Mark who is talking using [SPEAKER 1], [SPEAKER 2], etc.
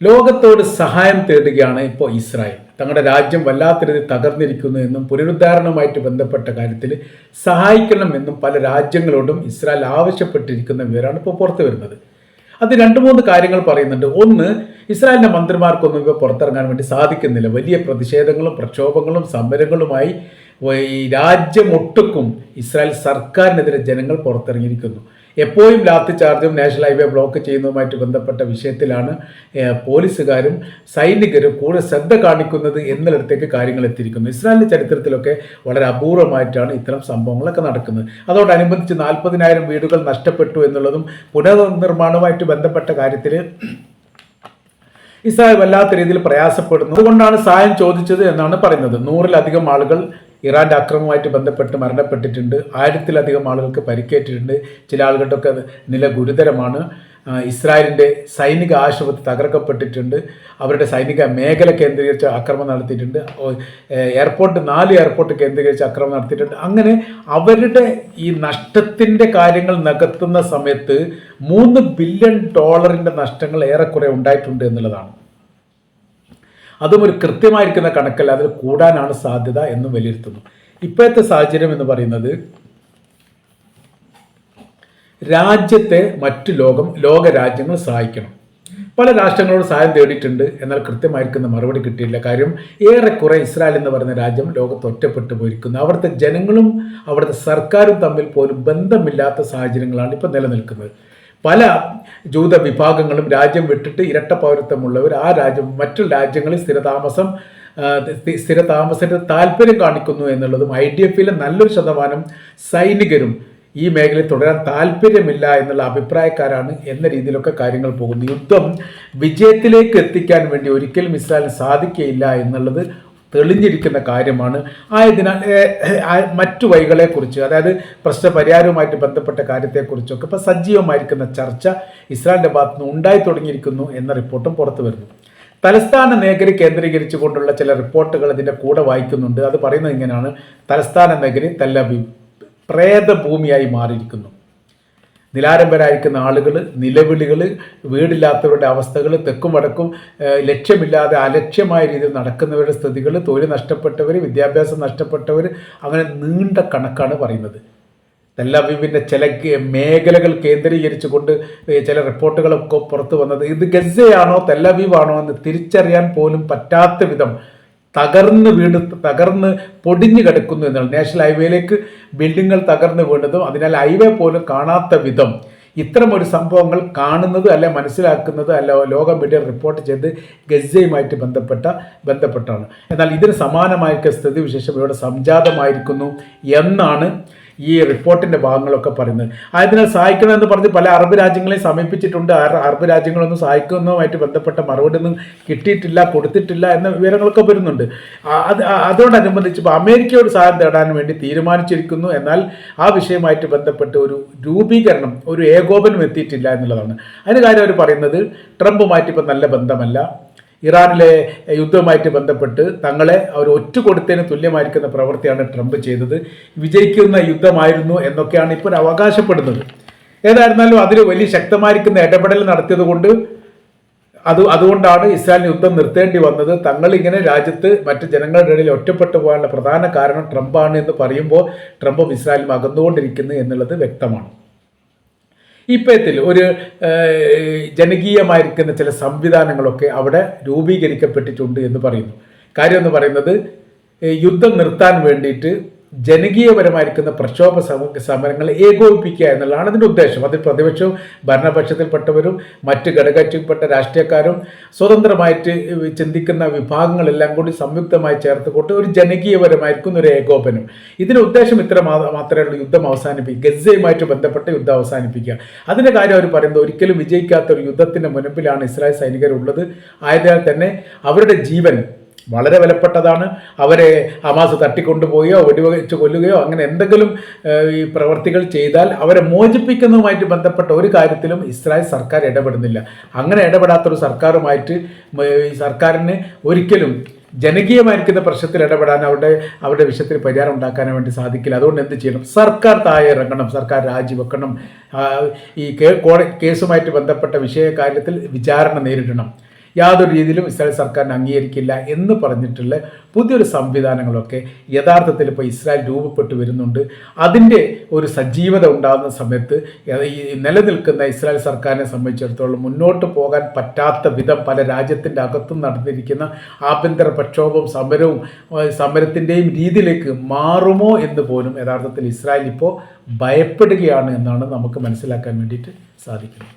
[SPEAKER 1] ലോകത്തോട് സഹായം തേടുകയാണ് ഇപ്പോൾ ഇസ്രായേൽ. തങ്ങളുടെ രാജ്യം വല്ലാത്ത രീതി തകർന്നിരിക്കുന്നു എന്നും പുനരുദ്ധാരണവുമായിട്ട് ബന്ധപ്പെട്ട കാര്യത്തിൽ സഹായിക്കണമെന്നും പല രാജ്യങ്ങളോടും ഇസ്രായേൽ ആവശ്യപ്പെട്ടിരിക്കുന്ന വിവരമാണ് ഇപ്പോൾ പുറത്തു വരുന്നത്. അത് രണ്ട് മൂന്ന് കാര്യങ്ങൾ പറയുന്നുണ്ട്. ഒന്ന് ഇസ്രായേലിന്റെ മന്ത്രിമാർക്കൊന്നും ഇപ്പോൾ പുറത്തിറങ്ങാൻ വേണ്ടി സാധിക്കുന്നില്ല. വലിയ പ്രതിഷേധങ്ങളും പ്രക്ഷോഭങ്ങളും സമരങ്ങളുമായി ഈ രാജ്യമൊട്ടുക്കും ഇസ്രായേൽ സർക്കാരിനെതിരെ ജനങ്ങൾ പുറത്തിറങ്ങിയിരിക്കുന്നു. എപ്പോഴും ലാത്തി ചാർജും നാഷണൽ ഹൈവേ ബ്ലോക്ക് ചെയ്യുന്നതുമായിട്ട് ബന്ധപ്പെട്ട വിഷയത്തിലാണ് പോലീസുകാരും സൈനികരും കൂടുതൽ ശ്രദ്ധ കാണിക്കുന്നത് എന്നിടത്തേക്ക് കാര്യങ്ങൾ എത്തിയിരിക്കുന്നു. ഇസ്രായേലിന്റെ ചരിത്രത്തിലൊക്കെ വളരെ അപൂർവമായിട്ടാണ് ഇത്തരം സംഭവങ്ങളൊക്കെ നടക്കുന്നത്. അതോടനുബന്ധിച്ച് നാൽപ്പതിനായിരം വീടുകൾ നഷ്ടപ്പെട്ടു എന്നുള്ളതും പുനർനിർമ്മാണവുമായിട്ട് ബന്ധപ്പെട്ട കാര്യത്തിൽ ഇസ്രായേൽ വല്ലാത്ത രീതിയിൽ പ്രയാസപ്പെടുന്നു. അതുകൊണ്ടാണ് സഹായം ചോദിച്ചത് എന്നാണ് പറയുന്നത്. നൂറിലധികം ആളുകൾ ഇറാന്റെ അക്രമവുമായിട്ട് ബന്ധപ്പെട്ട് മരണപ്പെട്ടിട്ടുണ്ട്. ആയിരത്തിലധികം ആളുകൾക്ക് പരിക്കേറ്റിട്ടുണ്ട്. ചില ആളുകളുടെയൊക്കെ നില ഗുരുതരമാണ്. ഇസ്രായേലിന്റെ സൈനിക ആശുപത്രി തകർക്കപ്പെട്ടിട്ടുണ്ട്. അവരുടെ സൈനിക മേഖല കേന്ദ്രീകരിച്ച് ആക്രമണം നടത്തിയിട്ടുണ്ട്. എയർപോർട്ട് നാല് എയർപോർട്ട് കേന്ദ്രീകരിച്ച് ആക്രമണം നടത്തിയിട്ടുണ്ട്. അങ്ങനെ അവരുടെ ഈ നഷ്ടത്തിന്റെ കാര്യങ്ങൾ നികത്തുന്ന സമയത്ത് മൂന്ന് ബില്യൺ ഡോളറിന്റെ നഷ്ടങ്ങൾ ഏറെക്കുറെ ഉണ്ടായിട്ടുണ്ട് എന്നുള്ളതാണ്. അതും ഒരു കൃത്യമായിരിക്കുന്ന കണക്കല്ല അതിൽ കൂടാനാണ് സാധ്യത എന്നും വിലയിരുത്തുന്നു. ഇപ്പോഴത്തെ സാഹചര്യം എന്ന് പറയുന്നത് രാജ്യത്തെ മറ്റു ലോകം ലോക രാജ്യങ്ങൾ സഹായിക്കണം. പല രാഷ്ട്രങ്ങളോട് സഹായം തേടിയിട്ടുണ്ട് എന്നാൽ കൃത്യമായിരിക്കുന്ന മറുപടി കിട്ടിയില്ല. കാര്യം ഏറെക്കുറെ ഇസ്രായേൽ എന്ന് പറയുന്ന രാജ്യം ലോകത്ത് ഒറ്റപ്പെട്ടു പോയിരിക്കുന്നു. അവിടുത്തെ ജനങ്ങളും അവിടുത്തെ സർക്കാരും തമ്മിൽ പോലും ബന്ധമില്ലാത്ത സാഹചര്യങ്ങളാണ് ഇപ്പോൾ നിലനിൽക്കുന്നത്. പല ജൂത വിഭാഗങ്ങളും രാജ്യം വിട്ടിട്ട് ഇരട്ട പൗരത്വമുള്ളവർ ആ രാജ്യം മറ്റു രാജ്യങ്ങളിൽ സ്ഥിരതാമസം സ്ഥിരതാമസത്തിന് താല്പര്യം കാണിക്കുന്നു എന്നുള്ളതും ഐ ഡി എഫിലെ നല്ലൊരു ശതമാനം സൈനികരും ഈ മേഖലയിൽ തുടരാൻ താല്പര്യമില്ല എന്നുള്ള അഭിപ്രായക്കാരാണ് എന്ന രീതിയിലൊക്കെ കാര്യങ്ങൾ പോകുന്നു. യുദ്ധം വിജയത്തിലേക്ക് എത്തിക്കാൻ വേണ്ടി ഒരിക്കലും ഇസ്രായേലിന് സാധിക്കുകയില്ല എന്നുള്ളത് തെളിഞ്ഞിരിക്കുന്ന കാര്യമാണ്. ആയതിനാൽ മറ്റു വഴികളെക്കുറിച്ച് അതായത് പ്രശ്നപരിഹാരവുമായിട്ട് ബന്ധപ്പെട്ട കാര്യത്തെക്കുറിച്ചൊക്കെ ഇപ്പോൾ സജീവമായിരിക്കുന്ന ചർച്ച ഇസ്രായേലിന്റെ ഭാഗത്ത് നിന്ന് ഉണ്ടായി തുടങ്ങിയിരിക്കുന്നു എന്ന റിപ്പോർട്ടും പുറത്തു വരുന്നു. തലസ്ഥാന നഗരി കേന്ദ്രീകരിച്ചുകൊണ്ടുള്ള ചില റിപ്പോർട്ടുകൾ ഇതിന്റെ കൂടെ വായിക്കുന്നുണ്ട്. അത് പറയുന്നത് ഇങ്ങനെയാണ്. തലസ്ഥാന നഗരി തെല്ലബീബ് പ്രേതഭൂമിയായി മാറിയിരിക്കുന്നു. നിലാരംഭരായിരിക്കുന്ന ആളുകൾ നിലവിളികൾ വീടില്ലാത്തവരുടെ അവസ്ഥകൾ തെക്കും വടക്കും ലക്ഷ്യമില്ലാതെ അലക്ഷ്യമായ രീതിയിൽ നടക്കുന്നവരുടെ സ്ഥിതികൾ തൊഴിൽ നഷ്ടപ്പെട്ടവർ വിദ്യാഭ്യാസം നഷ്ടപ്പെട്ടവർ അങ്ങനെ നീണ്ട കണക്കാണ് പറയുന്നത്. തെല്ലവീവിന്റെ ചില കേ- മേഖലകൾ കേന്ദ്രീകരിച്ചുകൊണ്ട് ചില റിപ്പോർട്ടുകളൊക്കെ പുറത്തു വന്നത്. ഇത് ഗസയാണോ തെല്ലവീവാണോ എന്ന് തിരിച്ചറിയാൻ പോലും പറ്റാത്ത വിധം തകർന്ന് വീണ് തകർന്ന് പൊടിഞ്ഞു കിടക്കുന്നു എന്നാണ്. നാഷണൽ ഹൈവേയിലേക്ക് ബിൽഡിങ്ങുകൾ തകർന്ന് വീണതും അതിനാൽ ഹൈവേ പോലും കാണാത്ത വിധം ഇത്തരം ഒരു സംഭവങ്ങൾ കാണുന്നത് അല്ലെ മനസ്സിലാക്കുന്നത് അല്ല ലോക മീഡിയ റിപ്പോർട്ട് ചെയ്ത് ഗസയുമായിട്ട് ബന്ധപ്പെട്ട ബന്ധപ്പെട്ടാണ്. എന്നാൽ ഇതിന് സമാനമായ സ്ഥിതിവിശേഷം ഇവിടെ സംജാതമായിരിക്കുന്നു എന്നാണ് ഈ റിപ്പോർട്ടിന്റെ ഭാഗങ്ങളൊക്കെ പറയുന്നത്. ആയതിനാൽ സഹായിക്കണമെന്ന് പറഞ്ഞ് പല അറബ് രാജ്യങ്ങളെ സമീപിച്ചിട്ടുണ്ട്. അറബ് രാജ്യങ്ങളൊന്നും സഹായിക്കുന്നതുമായിട്ട് ബന്ധപ്പെട്ട മറുപടി ഒന്നും കിട്ടിയിട്ടില്ല കൊടുത്തിട്ടില്ല എന്ന വിവരങ്ങളൊക്കെ വരുന്നുണ്ട്. അത് അതോടനുബന്ധിച്ച് ഇപ്പോൾ അമേരിക്കയോട് സഹായം തേടാൻ വേണ്ടി തീരുമാനിച്ചിരിക്കുന്നു. എന്നാൽ ആ വിഷയമായിട്ട് ബന്ധപ്പെട്ട് ഒരു രൂപീകരണം ഒരു ഏകോപനം എത്തിയിട്ടില്ല എന്നുള്ളതാണ്. അതിന് കാര്യം അവർ പറയുന്നത് ട്രംപുമായിട്ട് ഇപ്പം നല്ല ബന്ധമല്ല. ഇറാനിലെ യുദ്ധവുമായിട്ട് ബന്ധപ്പെട്ട് തങ്ങളെ അവർ ഒറ്റ കൊടുത്തതിന് തുല്യമായിരിക്കുന്ന പ്രവൃത്തിയാണ് ട്രംപ് ചെയ്തത്. വിജയിക്കുന്ന യുദ്ധമായിരുന്നു എന്നൊക്കെയാണ് ഇപ്പോൾ അവകാശപ്പെടുന്നത്. ഏതായിരുന്നാലും അതിൽ വലിയ ശക്തമായിരിക്കുന്ന ഇടപെടൽ നടത്തിയത് കൊണ്ട് അത് അതുകൊണ്ടാണ് ഇസ്രായേൽ യുദ്ധം നിർത്തേണ്ടി വന്നത്. തങ്ങൾ ഇങ്ങനെ രാജ്യത്ത് മറ്റ് ജനങ്ങളുടെ ഇടയിൽ ഒറ്റപ്പെട്ടു പോകാനുള്ള പ്രധാന കാരണം ട്രംപാണ് എന്ന് പറയുമ്പോൾ ട്രംപും ഇസ്രായേലും അകന്നുകൊണ്ടിരിക്കുന്നു എന്നുള്ളത് വ്യക്തമാണ്. ഇപ്പോഴത്തിൽ ഒരു ജനകീയമായിരിക്കുന്ന ചില സംവിധാനങ്ങളൊക്കെ അവിടെ രൂപീകരിക്കപ്പെട്ടിട്ടുണ്ട് എന്ന് പറയുന്നു. കാര്യം എന്ന് പറയുന്നത് യുദ്ധം നിർത്താൻ വേണ്ടിയിട്ട് ജനകീയപരമായിരിക്കുന്ന പ്രക്ഷോഭ സമ സമരങ്ങൾ ഏകോപിപ്പിക്കുക എന്നുള്ളതാണ് അതിന്റെ ഉദ്ദേശം. അതിൽ പ്രതിപക്ഷവും ഭരണപക്ഷത്തിൽപ്പെട്ടവരും മറ്റ് ഘടകത്തിൽപ്പെട്ട രാഷ്ട്രീയക്കാരും സ്വതന്ത്രമായിട്ട് ചിന്തിക്കുന്ന വിഭാഗങ്ങളെല്ലാം കൂടി സംയുക്തമായി ചേർത്ത് കൊണ്ട് ഒരു ജനകീയപരമായിരിക്കുന്ന ഒരു ഏകോപനം. ഇതിന്റെ ഉദ്ദേശം ഇത്ര മാത്രമേ ഉള്ളൂ. യുദ്ധം അവസാനിപ്പിക്കുക ഗസയുമായിട്ട് ബന്ധപ്പെട്ട യുദ്ധം അവസാനിപ്പിക്കുക. അതിന്റെ കാര്യം അവർ പറയുന്നത് ഒരിക്കലും വിജയിക്കാത്ത ഒരു യുദ്ധത്തിന്റെ മുൻപിലാണ് ഇസ്രായേൽ സൈനികരുള്ളത്. ആയതിനാൽ തന്നെ അവരുടെ ജീവൻ വളരെ വിലപ്പെട്ടതാണ്. അവരെ ഹമാസ് തട്ടിക്കൊണ്ടുപോയോ വെടിവെച്ച് കൊല്ലുകയോ അങ്ങനെ എന്തെങ്കിലും ഈ പ്രവർത്തികൾ ചെയ്താൽ അവരെ മോചിപ്പിക്കുന്നതുമായിട്ട് ബന്ധപ്പെട്ട ഒരു കാര്യത്തിലും ഇസ്രായേൽ സർക്കാർ ഇടപെടുന്നില്ല. അങ്ങനെ ഇടപെടാത്തൊരു സർക്കാരുമായിട്ട് ഈ സർക്കാരിന് ഒരിക്കലും ജനകീയമായിരിക്കുന്ന പ്രശ്നത്തിൽ ഇടപെടാൻ അവരുടെ അവരുടെ വിഷയത്തിൽ പരിഹാരം ഉണ്ടാക്കാൻ വേണ്ടി സാധിക്കില്ല. അതുകൊണ്ട് എന്ത് ചെയ്യണം? സർക്കാർ താഴെ ഇറങ്ങണം. സർക്കാർ രാജിവെക്കണം ഈ കേസുമായിട്ട് ബന്ധപ്പെട്ട വിഷയ കാര്യത്തിൽ വിചാരണ നേരിടണം. യാതൊരു രീതിയിലും ഇസ്രായേൽ സർക്കാരിനെ അംഗീകരിക്കില്ല എന്ന് പറഞ്ഞിട്ടുള്ള പുതിയൊരു സംവിധാനങ്ങളൊക്കെ യഥാർത്ഥത്തിൽ ഇപ്പോൾ ഇസ്രായേൽ രൂപപ്പെട്ടു വരുന്നുണ്ട്. അതിന്റെ ഒരു സജീവത ഉണ്ടാകുന്ന സമയത്ത് ഈ നിലനിൽക്കുന്ന ഇസ്രായേൽ സർക്കാരിനെ സംബന്ധിച്ചിടത്തോളം മുന്നോട്ട് പോകാൻ പറ്റാത്ത വിധം പല രാജ്യത്തിന്റെ അകത്തും നടന്നിരിക്കുന്ന ആഭ്യന്തര പ്രക്ഷോഭവും സമരവും സമരത്തിന്റെയും രീതിയിലേക്ക് മാറുമോ എന്ന് പോലും യഥാർത്ഥത്തിൽ ഇസ്രായേൽ ഇപ്പോൾ ഭയപ്പെടുകയാണ് എന്നാണ് നമുക്ക് മനസ്സിലാക്കാൻ വേണ്ടിയിട്ട് സാധിക്കുന്നത്.